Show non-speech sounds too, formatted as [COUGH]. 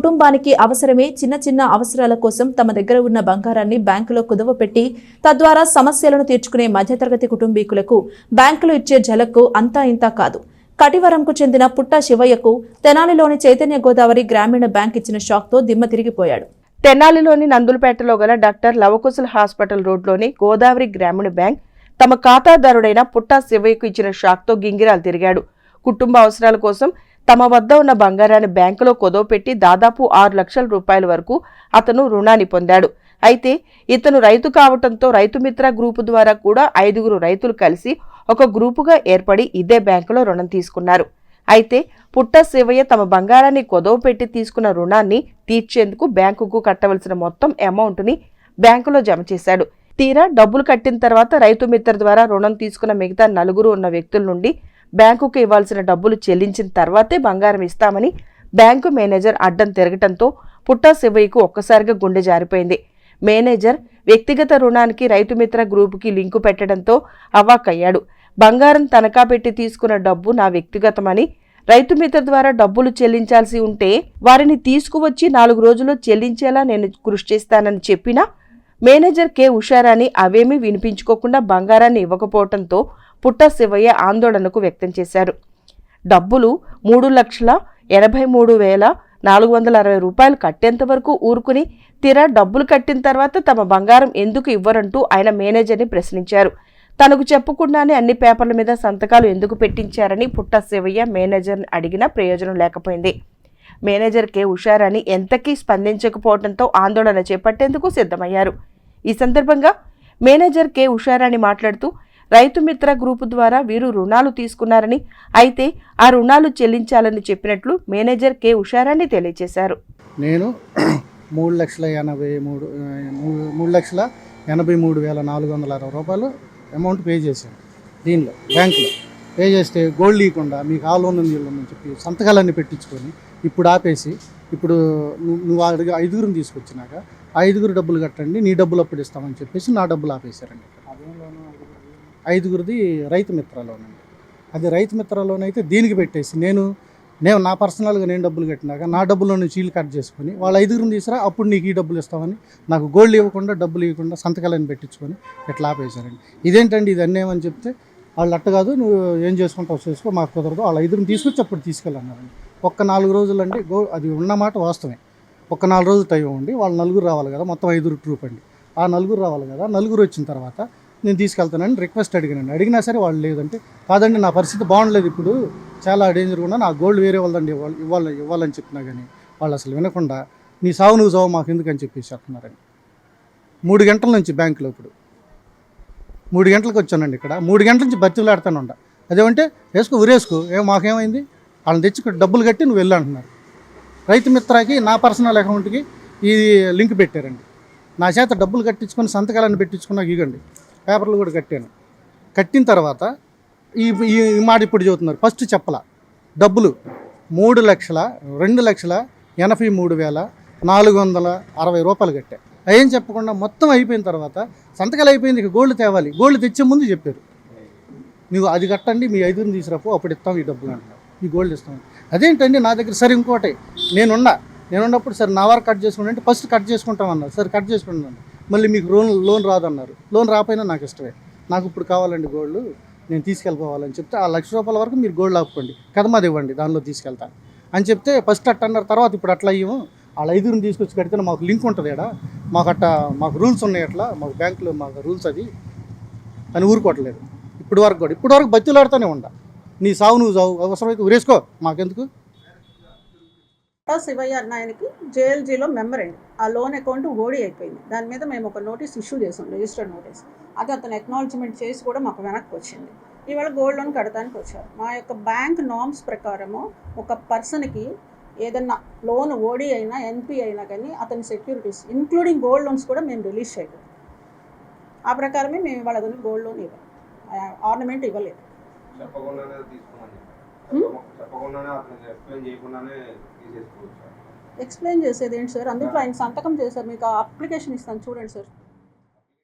కుటుంబానికి అవసరమే చిన్న చిన్న అవసరాల కోసం తమ దగ్గర ఉన్న బంగారాన్ని బ్యాంకులో కుదువ పెట్టి తద్వారా సమస్యలను తీర్చుకునే మధ్యతరగతి కుటుంబీకులకు బ్యాంకులు ఇచ్చే జలకు అంతా ఇంతా కాదు. కటివరంకు చెందిన పుట్ట శివయ్యకు తెనాలిలోని చైతన్య గోదావరి గ్రామీణ బ్యాంక్ ఇచ్చిన షాక్తో దిమ్మ తిరిగిపోయాడు. తెనాలిలోని నందులపేటలో గల డాక్టర్ లవకుశల హాస్పిటల్ రోడ్లోని గోదావరి గ్రామీణ బ్యాంక్ తమ ఖాతాదారుడైన పుట్టా శివయ్యకు ఇచ్చిన షాక్తో గింగిరాలు తిరిగాడు. కుటుంబ అవసరాల కోసం తమ వద్ద ఉన్న బంగారాన్ని బ్యాంకులో కుదవపెట్టి దాదాపు ఆరు లక్షల రూపాయల వరకు అతను రుణాన్ని పొందాడు. అయితే ఇతను రైతు కావటంతో రైతు మిత్ర గ్రూపు ద్వారా కూడా ఐదుగురు రైతులు కలిసి ఒక గ్రూపుగా ఏర్పడి ఇదే బ్యాంకులో రుణం తీసుకున్నారు. అయితే పుట్ట శివయ్య తమ బంగారాన్ని కొదవ పెట్టి తీసుకున్న రుణాన్ని తీర్చేందుకు బ్యాంకుకు కట్టవలసిన మొత్తం అమౌంట్ని బ్యాంకులో జమ చేశాడు. తీరా డబ్బులు కట్టిన తర్వాత రైతు మిత్ర ద్వారా రుణం తీసుకున్న మిగతా నలుగురు ఉన్న వ్యక్తుల నుండి బ్యాంకుకు ఇవ్వాల్సిన డబ్బులు చెల్లించిన తర్వాతే బంగారం ఇస్తామని బ్యాంకు మేనేజర్ అడ్డం తిరగటంతో పుట్టా శివయ్యకు ఒక్కసారిగా గుండె జారిపోయింది. మేనేజర్ వ్యక్తిగత రుణానికి రైతు మిత్ర గ్రూపుకి లింకు పెట్టడంతో అవాక్కయ్యాడు. బంగారం తనఖా పెట్టి తీసుకున్న డబ్బు నా వ్యక్తిగతమని రైతు మిత్ర ద్వారా డబ్బులు చెల్లించాల్సి ఉంటే వారిని తీసుకువచ్చి నాలుగు రోజుల్లో చెల్లించేలా నేను కృషి చేస్తానని చెప్పినా మేనేజర్ కె. ఉషారాణి అవేమీ వినిపించుకోకుండా బంగారాన్ని ఇవ్వకపోవడంతో పుట్ట శివయ్య ఆందోళనకు వ్యక్తం చేశారు. డబ్బులు మూడు లక్షల ఎనభై మూడు వేల నాలుగు వందల అరవై రూపాయలు కట్టేంత వరకు ఊరుకుని తీరా డబ్బులు కట్టిన తర్వాత తమ బంగారం ఎందుకు ఇవ్వరంటూ ఆయన మేనేజర్ని ప్రశ్నించారు. తనకు చెప్పకుండానే అన్ని పేపర్ల మీద సంతకాలు ఎందుకు పెట్టించారని పుట్ట శివయ్య మేనేజర్ని అడిగినా ప్రయోజనం లేకపోయింది. మేనేజర్ కే. ఉషారాణి ఎంతకీ స్పందించకపోవడంతో ఆందోళన చేపట్టేందుకు సిద్ధమయ్యారు. ఈ సందర్భంగా మేనేజర్ కే. ఉషారాణి మాట్లాడుతూ రైతు మిత్ర గ్రూపు ద్వారా వీరు రుణాలు తీసుకున్నారని అయితే ఆ రుణాలు చెల్లించాలని చెప్పినట్లు మేనేజర్ కె. ఉషారాణి తెలియజేశారు. నేను [CLEARS THROAT] మూడు లక్షల ఎనభై మూడు మూడు- మూడు లక్షల ఎనభై మూడు వేల నాలుగు వందల అరవై రూపాయలు అమౌంట్ పే చేశాను దీనిలో బ్యాంకులో. పే చేస్తే గోల్డ్ ఇవ్వకుండా మీకు ఆ లోన్ ఉంది అని చెప్పి సంతకాలన్నీ పెట్టించుకొని ఇప్పుడు ఆపేసి ఇప్పుడు నువ్వు నువ్వు అడిగి ఐదుగురిని తీసుకొచ్చినాక ఐదుగురు డబ్బులు కట్టండి నీ డబ్బులు అప్పుడు ఇస్తామని చెప్పేసి నా డబ్బులు ఆపేశారండి ఐదుగురిది రైతు మిత్రలోనండి అది రైతు మిత్రలోనైతే దీనికి పెట్టేసి నేను నేను నా పర్సనల్గా నేను డబ్బులు కట్టినాక నా డబ్బులో నుంచి చీలు కట్ చేసుకొని వాళ్ళ ఐదుగురిని తీసుకురా అప్పుడు నీకు ఈ డబ్బులు ఇస్తామని నాకు గోల్డ్ ఇవ్వకుండా డబ్బులు ఇవ్వకుండా సంతకాలను పెట్టించుకొని ఇట్లా ఆపేశారండి. ఇదేంటండి ఇది అన్నేమని చెప్తే వాళ్ళు అట్ట కాదు నువ్వు ఏం చేసుకుంటావు చేసుకో మాకు కుదరదు వాళ్ళ ఐదుగురిని తీసుకొచ్చి అప్పుడు తీసుకెళ్ళన్నారండి. ఒక్క నాలుగు రోజులు అండి గో అది ఉన్నమాట వాస్తవమే. ఒక్క నాలుగు రోజులు టైం ఉండి వాళ్ళు నలుగురు రావాలి కదా మొత్తం ఐదుగురు ట్రూప్ అండి. ఆ నలుగురు రావాలి కదా నలుగురు వచ్చిన తర్వాత నేను తీసుకెళ్తానని రిక్వెస్ట్ అడిగానండి. అడిగినా సరే వాళ్ళు లేదంటే కాదండి నా పరిస్థితి బాగుండలేదు ఇప్పుడు. చాలా డేంజర్ ఉన్నా నా గోల్డ్ వేరే వాళ్ళండి ఇవ్వాలి ఇవ్వాలి ఇవ్వాలని చెప్పినా కానీ వాళ్ళు అసలు వినకుండా నీ సావు నువ్వు సావు మాకు ఎందుకని చెప్పేసి అంటున్నారండి. మూడు గంటల నుంచి బ్యాంకులో ఇప్పుడు. మూడు గంటలకు వచ్చానండి ఇక్కడ. మూడు గంటల నుంచి బతిలాడుతాను ఉండ అదేమంటే వేసుకో ఉరేసుకో ఏం మాకేమైంది? వాళ్ళని తెచ్చి డబ్బులు కట్టి నువ్వు వెళ్ళంటున్నారు రైతు మిత్రకి నా పర్సనల్ అకౌంట్కి ఈ లింక్ పెట్టారండి. నా చేత డబ్బులు కట్టించుకొని సంతకాలను పెట్టించుకున్నాక ఇగండి పేపర్లు కూడా కట్టాను. కట్టిన తర్వాత ఈ ఈ మాట ఇప్పుడు చెబుతున్నారు. ఫస్ట్ చెప్పల డబ్బులు మూడు లక్షల రెండు లక్షల ఎనభై మూడు వేల నాలుగు వందల అరవై రూపాయలు కట్టా. ఏం చెప్పకుండా మొత్తం అయిపోయిన తర్వాత సంతకాలు అయిపోయింది ఇక గోల్డ్ తేవాలి. గోల్డ్ తెచ్చే ముందు చెప్పారు. నువ్వు అది కట్టండి మీ ఐదుని తీసుకురాపు అప్పుడు ఇస్తాం ఈ డబ్బులు అంటున్నారు. ఈ గోల్డ్ ఇస్తాం. అదేంటండి నా దగ్గర సరే ఇంకోటి నేనున్నా. నేనున్నప్పుడు సరే నా వారు కట్ చేసుకుంటే ఫస్ట్ కట్ చేసుకుంటాం అన్నారు. సరే కట్ చేసుకుంటున్నాను మళ్ళీ మీకు లోన్ లోన్ రాదన్నారు. లోన్ రాపోయినా నాకు ఇష్టమే. నాకు ఇప్పుడు కావాలండి గోల్డ్ నేను తీసుకెళ్ళిపోవాలని చెప్తే ఆ లక్ష రూపాయల వరకు మీరు గోల్డ్ ఆపుకోండి కదమాది ఇవ్వండి దానిలో తీసుకెళ్తాను అని చెప్తే ఫస్ట్ అట్ట అన్నారు. తర్వాత ఇప్పుడు అట్లా అయ్యాము. వాళ్ళ ఐదుగురిని తీసుకొచ్చి కడితే మాకు లింక్ ఉంటుంది ఇక్కడ మాకు అట్ట మాకు రూల్స్ ఉన్నాయి అట్లా. మాకు బ్యాంకులో మాకు రూల్స్ అది. అని ఊరుకోవట్లేదు. ఇప్పుడు వరకు కూడా. ఇప్పుడు వరకు బతిలాడుతూనే ఉండ. నీ సావు నువ్వు సావు. అవసరమైతే ఉరేసుకో మాకెందుకు? ఆ శివయ్య నాయనకి జేఎల్జీలో మెంబర్ అండి ఆ లోన్ అకౌంట్ ఓడి అయిపోయింది. దాని మీద మేము ఒక నోటీస్ ఇష్యూ చేసాం రిజిస్టర్డ్ నోటీస్. అది అతను అక్నాలజ్మెంట్ చేసి కూడా మాకు వెనక్కి వచ్చింది. ఇవాళ గోల్డ్ లోన్ కడతానికి వచ్చారు. మా యొక్క బ్యాంక్ నామ్స్ ప్రకారము ఒక పర్సన్కి ఏదన్నా లోన్ ఓడి అయినా ఎన్పి అయినా కానీ అతని సెక్యూరిటీస్ ఇంక్లూడింగ్ గోల్డ్ లోన్స్ కూడా మేము రిలీజ్ చేయలేదు. ఆ ప్రకారమే మేము ఇవాళ అతను గోల్డ్ లోన్ ఇవ్వాలి ఆర్నమెంట్ ఇవ్వలేదు. చెప్పకుండానే అతను ఎక్స్ప్లెయిన్ చేయకుండానే తీసేసుకోవచ్చు. ఎక్స్ప్లెయిన్ చేసేది ఏంటి సార్? అందులో ఆయన సంతకం చేశారు. మీకు అప్లికేషన్ ఇస్తాను. చూడండి సార్.